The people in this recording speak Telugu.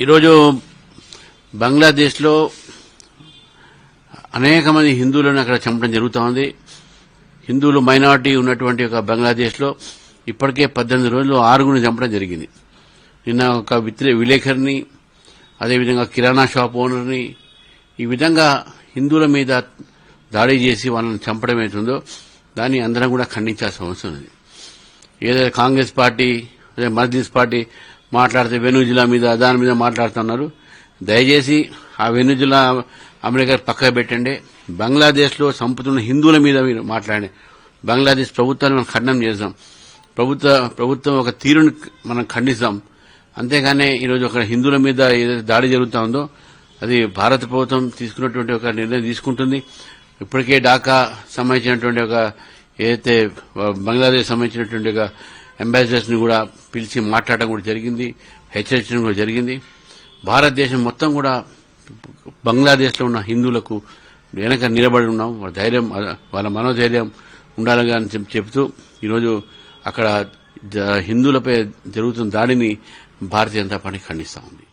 ఈరోజు బంగ్లాదేశ్లో అనేక మంది హిందువులను అక్కడ చంపడం జరుగుతూ ఉంది. హిందువులు మైనార్టీ ఉన్నటువంటి ఒక బంగ్లాదేశ్లో ఇప్పటికే పద్దెనిమిది రోజులు ఆరుగురిని చంపడం జరిగింది. నిన్న ఒక విలేకరిని అదేవిధంగా కిరాణా షాప్ ఓనర్ని ఈ విధంగా హిందువుల మీద దాడి చేసి వాళ్ళని చంపడం అవుతుందో దాన్ని అందరం కూడా ఖండించాల్సిన అవసరం ఉంది. ఏదైతే కాంగ్రెస్ పార్టీ అదే మజ్లిస్ పార్టీ మాట్లాడితే వెనుజులా మీద దాని మీద మాట్లాడుతున్నారు. దయచేసి ఆ వెనుజులా అమెరికా పక్కకు పెట్టండి. బంగ్లాదేశ్లో చంపుతున్న హిందువుల మీద మీరు మాట్లాడండి. బంగ్లాదేశ్ ప్రభుత్వాన్ని మనం ఖండనం చేద్దాం ప్రభుత్వ ప్రభుత్వం ఒక తీరును మనం ఖండిస్తాం. అంతేగానే ఈరోజు ఒక హిందువుల మీద ఏదైతే దాడి జరుగుతూ ఉందో అది భారత ప్రభుత్వం తీసుకున్నటువంటి ఒక నిర్ణయం తీసుకుంటుంది. ఇప్పటికే ఢాకా సంబంధించినటువంటి ఒక ఏదైతే బంగ్లాదేశ్ సంబంధించినటువంటి అంబాసిడర్స్ని కూడా పిలిచి మాట్లాడడం కూడా జరిగింది హెచ్చరించడం కూడా జరిగింది. భారతదేశం మొత్తం కూడా బంగ్లాదేశ్లో ఉన్న హిందువులకు వెనక నిలబడి ఉన్నాం. వాళ్ళ ధైర్యం వాళ్ళ మనోధైర్యం ఉండాలని అని చెబుతూ ఈరోజు అక్కడ హిందువులపై జరుగుతున్న దాడిని భారతీయ జనతా పార్టీ ఖండిస్తా ఉంది.